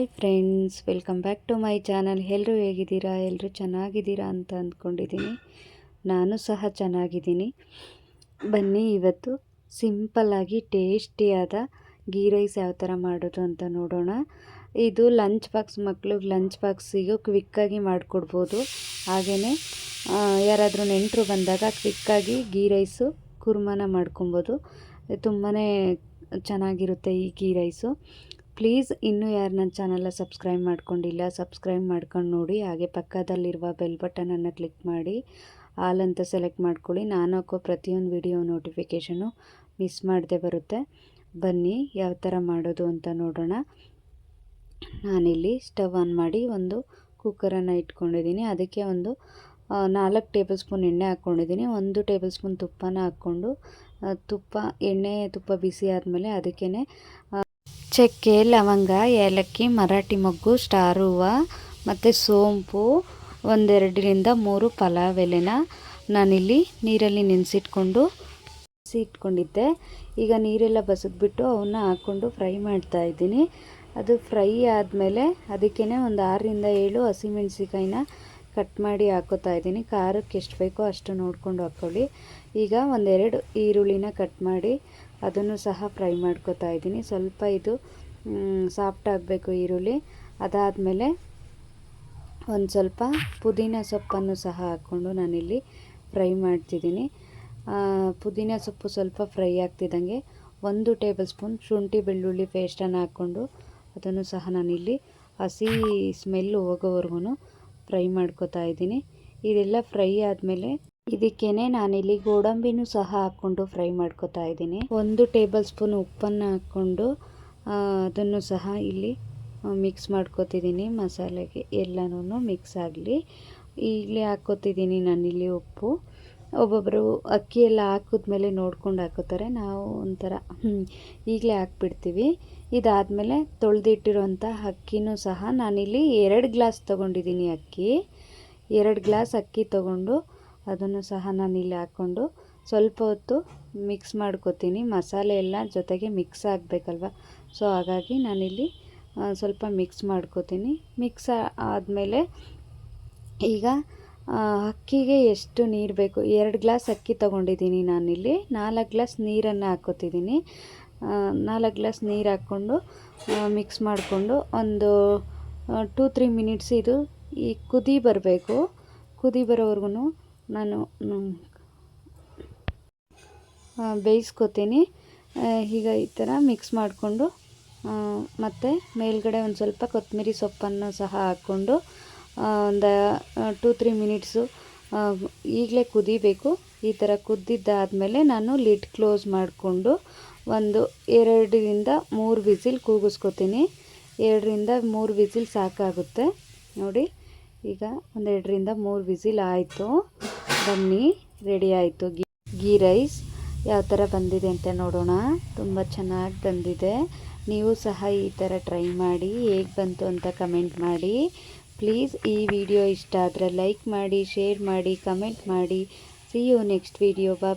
Hi friends welcome back to my channel ಎಲ್ಲರೂ ಹೇಗಿದ್ದೀರಾ? ಎಲ್ಲರೂ ಚೆನ್ನಾಗಿದ್ದೀರಾ ಅಂತ ಅಂದ್ಕೊಂಡಿದ್ದೀನಿ. ನಾನು ಸಹ ಚೆನ್ನಾಗಿದ್ದೀನಿ. ಬನ್ನಿ, ಇವತ್ತು ಸಿಂಪಲ್ಲಾಗಿ ಟೇಸ್ಟಿಯಾದ ಗೀ ರೈಸ್ ಯಾವ ಥರ ಮಾಡೋದು ಅಂತ ನೋಡೋಣ. ಇದು ಲಂಚ್ ಬಾಕ್ಸ್ ಮಕ್ಳಿಗೆ ಲಂಚ್ ಬಾಕ್ಸಿಗೂ ಕ್ವಿಕ್ಕಾಗಿ ಮಾಡಿಕೊಡ್ಬೋದು. ಹಾಗೆಯೇ ಯಾರಾದರೂ ನೆಂಟರು ಬಂದಾಗ ಕ್ವಿಕ್ಕಾಗಿ ಗೀ ರೈಸು ಕುರ್ಮಾನ ಮಾಡ್ಕೊಬೋದು. ತುಂಬಾ ಚೆನ್ನಾಗಿರುತ್ತೆ ಈ ಗೀ ರೈಸು ಪ್ಲೀಸ್ ಇನ್ನೂ ಯಾರು ನನ್ನ ಚಾನಲ್ನ ಸಬ್ಸ್ಕ್ರೈಬ್ ಮಾಡ್ಕೊಂಡಿಲ್ಲ, ಸಬ್ಸ್ಕ್ರೈಬ್ ಮಾಡ್ಕೊಂಡು ನೋಡಿ. ಹಾಗೆ ಪಕ್ಕದಲ್ಲಿರುವ ಬೆಲ್ ಬಟನನ್ನು ಕ್ಲಿಕ್ ಮಾಡಿ. ಆಲ್ ಅಂತ ಸೆಲೆಕ್ಟ್ ಮಾಡ್ಕೊಳ್ಳಿ. ನಾನು ಹಾಕೋ ಪ್ರತಿಯೊಂದು ವಿಡಿಯೋ ನೋಟಿಫಿಕೇಷನು ಮಿಸ್ ಮಾಡದೆ ಬರುತ್ತೆ. ಬನ್ನಿ, ಯಾವ ಥರ ಮಾಡೋದು ಅಂತ ನೋಡೋಣ. ನಾನಿಲ್ಲಿ ಸ್ಟವ್ ಆನ್ ಮಾಡಿ ಒಂದು ಕುಕ್ಕರನ್ನು ಇಟ್ಕೊಂಡಿದ್ದೀನಿ. ಅದಕ್ಕೆ ಒಂದು ನಾಲ್ಕು ಟೇಬಲ್ ಸ್ಪೂನ್ ಎಣ್ಣೆ ಹಾಕ್ಕೊಂಡಿದ್ದೀನಿ. ಒಂದು ಟೇಬಲ್ ಸ್ಪೂನ್ ತುಪ್ಪನ ಹಾಕ್ಕೊಂಡು ತುಪ್ಪ, ಎಣ್ಣೆ ತುಪ್ಪ ಬಿಸಿ ಆದಮೇಲೆ ಅದಕ್ಕೇ ಚಕ್ಕೆ, ಲವಂಗ, ಏಲಕ್ಕಿ, ಮರಾಠಿ ಮೊಗ್ಗು ಸ್ಟಾರ್ ಹೂವು ಮತ್ತು ಸೋಂಪು ಒಂದೆರಡರಿಂದ ಮೂರು ಪಲಾವ್ ಎಲೆನ ನಾನಿಲ್ಲಿ ನೀರಲ್ಲಿ ನೆನೆಸಿಟ್ಕೊಂಡು ಇಟ್ಕೊಂಡಿದ್ದೆ ಈಗ ನೀರೆಲ್ಲ ಬಸಿದ್ಬಿಟ್ಟು ಅವನ್ನ ಹಾಕ್ಕೊಂಡು ಫ್ರೈ ಮಾಡ್ತಾ ಇದ್ದೀನಿ. ಅದು ಫ್ರೈ ಆದಮೇಲೆ ಅದಕ್ಕೇ ಒಂದು ಆರರಿಂದ ಏಳು ಹಸಿಮೆಣ್ಸಿಕಾಯಿನ ಕಟ್ ಮಾಡಿ ಹಾಕೋತಾ ಇದ್ದೀನಿ. ಖಾರಕ್ಕೆ ಎಷ್ಟು ಬೇಕೋ ಅಷ್ಟು ನೋಡ್ಕೊಂಡು ಹಾಕ್ಕೊಳ್ಳಿ ಈಗ ಒಂದೆರಡು ಈರುಳ್ಳಿನ ಕಟ್ ಮಾಡಿ ಅದನ್ನು ಸಹ ಫ್ರೈ ಮಾಡ್ಕೋತಾ ಇದ್ದೀನಿ. ಸ್ವಲ್ಪ ಇದು ಸಾಫ್ಟ್ ಆಗಬೇಕು ಈರುಳ್ಳಿ. ಅದಾದಮೇಲೆ ಒಂದು ಸ್ವಲ್ಪ ಪುದೀನ ಸೊಪ್ಪನ್ನು ಸಹ ಹಾಕ್ಕೊಂಡು ನಾನಿಲ್ಲಿ ಫ್ರೈ ಮಾಡ್ತಿದ್ದೀನಿ. ಪುದೀನ ಸೊಪ್ಪು ಸ್ವಲ್ಪ ಫ್ರೈ ಆಗ್ತಿದ್ದಂಗೆ ಒಂದು ಟೇಬಲ್ ಸ್ಪೂನ್ ಶುಂಠಿ ಬೆಳ್ಳುಳ್ಳಿ ಪೇಸ್ಟನ್ನು ಹಾಕ್ಕೊಂಡು ಅದನ್ನು ಸಹ ನಾನಿಲ್ಲಿ ಹಸಿ ಸ್ಮೆಲ್ಲು ಹೋಗೋವರೆಗೂ ಫ್ರೈ ಮಾಡ್ಕೋತಾ ಇದ್ದೀನಿ. ಇದೆಲ್ಲ ಫ್ರೈ ಆದಮೇಲೆ ಇದಕ್ಕೇನೆ ನಾನಿಲ್ಲಿ ಗೋಡಂಬಿನೂ ಸಹ ಹಾಕ್ಕೊಂಡು ಫ್ರೈ ಮಾಡ್ಕೋತಾ ಇದ್ದೀನಿ. ಒಂದು ಟೇಬಲ್ ಸ್ಪೂನ್ ಉಪ್ಪನ್ನು ಹಾಕ್ಕೊಂಡು ಅದನ್ನು ಸಹ ಇಲ್ಲಿ ಮಿಕ್ಸ್ ಮಾಡ್ಕೋತಿದ್ದೀನಿ ಮಸಾಲೆಗೆ. ಎಲ್ಲನೂ ಮಿಕ್ಸ್ ಆಗಲಿ. ಇಲ್ಲಿ ಹಾಕ್ಕೋತಿದ್ದೀನಿ ನಾನಿಲ್ಲಿ ಉಪ್ಪು. ಒಬ್ಬೊಬ್ಬರು ಅಕ್ಕಿ ಎಲ್ಲ ಹಾಕಿದ್ಮೇಲೆ ನೋಡ್ಕೊಂಡು ಹಾಕೋತಾರೆ. ನಾವು ಒಂಥರ ಈಗಲೇ ಹಾಕ್ಬಿಡ್ತೀವಿ. ಇದಾದಮೇಲೆ ತೊಳೆದಿಟ್ಟಿರೋಂಥ ಅಕ್ಕಿನೂ ಸಹ ನಾನಿಲ್ಲಿ ಎರಡು ಗ್ಲಾಸ್ ತೊಗೊಂಡಿದ್ದೀನಿ ಅಕ್ಕಿ. ಎರಡು ಗ್ಲಾಸ್ ಅಕ್ಕಿ ತೊಗೊಂಡು ಅದನ್ನು ಸಹ ನಾನಿಲ್ಲಿ ಹಾಕ್ಕೊಂಡು ಸ್ವಲ್ಪ ಹೊತ್ತು ಮಿಕ್ಸ್ ಮಾಡ್ಕೊತೀನಿ. ಮಸಾಲೆ ಎಲ್ಲ ಜೊತೆಗೆ ಮಿಕ್ಸ್ ಆಗಬೇಕಲ್ವ? ಸೊ, ಹಾಗಾಗಿ ನಾನಿಲ್ಲಿ ಸ್ವಲ್ಪ ಮಿಕ್ಸ್ ಮಾಡ್ಕೋತೀನಿ. ಮಿಕ್ಸ್ ಆದಮೇಲೆ ಈಗ ಅಕ್ಕಿಗೆ ಎಷ್ಟು ನೀರು ಬೇಕು? ಎರಡು ಗ್ಲಾಸ್ ಅಕ್ಕಿ ತೊಗೊಂಡಿದ್ದೀನಿ ನಾನಿಲ್ಲಿ. ನಾಲ್ಕು ಗ್ಲಾಸ್ ನೀರನ್ನು ಹಾಕ್ಕೋತಿದ್ದೀನಿ. ನಾಲ್ಕು ಗ್ಲಾಸ್ ನೀರು ಹಾಕ್ಕೊಂಡು ಮಿಕ್ಸ್ ಮಾಡಿಕೊಂಡು ಒಂದು ಟೂ ತ್ರೀ ಮಿನಿಟ್ಸ್ ಇದು ಈ ಕುದಿ ಬರಬೇಕು. ಕುದಿ ಬರೋವರೆಗೂ ನಾನು ಬೇಯಿಸ್ಕೊತೀನಿ. ಈಗ ಈ ಥರ ಮಿಕ್ಸ್ ಮಾಡಿಕೊಂಡು ಮತ್ತು ಮೇಲ್ಗಡೆ ಒಂದು ಸ್ವಲ್ಪ ಕೊತ್ತಂಬರಿ ಸೊಪ್ಪನ್ನು ಸಹ ಹಾಕ್ಕೊಂಡು ಒಂದು ಟೂ ತ್ರೀ ಮಿನಿಟ್ಸು ಈಗಲೇ ಕುದಿಬೇಕು. ಈ ಥರ ಕುದ್ದಿದ್ದಾದಮೇಲೆ ನಾನು ಲಿಡ್ ಕ್ಲೋಸ್ ಮಾಡಿಕೊಂಡು ಒಂದು ಎರಡರಿಂದ ಮೂರು ವಿಸಿಲ್ ಕೂಗಿಸ್ಕೊತೀನಿ. ಎರಡರಿಂದ ಮೂರು ವಿಸಿಲ್ ಸಾಕಾಗುತ್ತೆ. ನೋಡಿ, ಈಗ ಒಂದೆರಡರಿಂದ ಮೂರು ವಿಸಿಲ್ ಆಯಿತು. ಬನ್ನಿ ರೆಡಿ ಆಯಿತು. ಗೀ ಗೀ ರೈಸ್ ಯಾವ ಥರ ಬಂದಿದೆ ಅಂತ ನೋಡೋಣ. ತುಂಬ ಚೆನ್ನಾಗಿ ಬಂದಿದೆ. ನೀವು ಸಹ ಈ ಥರ ಟ್ರೈ ಮಾಡಿ, ಹೇಗೆ ಬಂತು ಅಂತ ಕಮೆಂಟ್ ಮಾಡಿ. ಪ್ಲೀಸ್ ಈ ವಿಡಿಯೋ ಇಷ್ಟ ಆದರೆ ಲೈಕ್ ಮಾಡಿ ಶೇರ್ ಮಾಡಿ ಕಮೆಂಟ್ ಮಾಡಿ. ಸಿ ಯು ನೆಕ್ಸ್ಟ್ ವಿಡಿಯೋ ಬಾ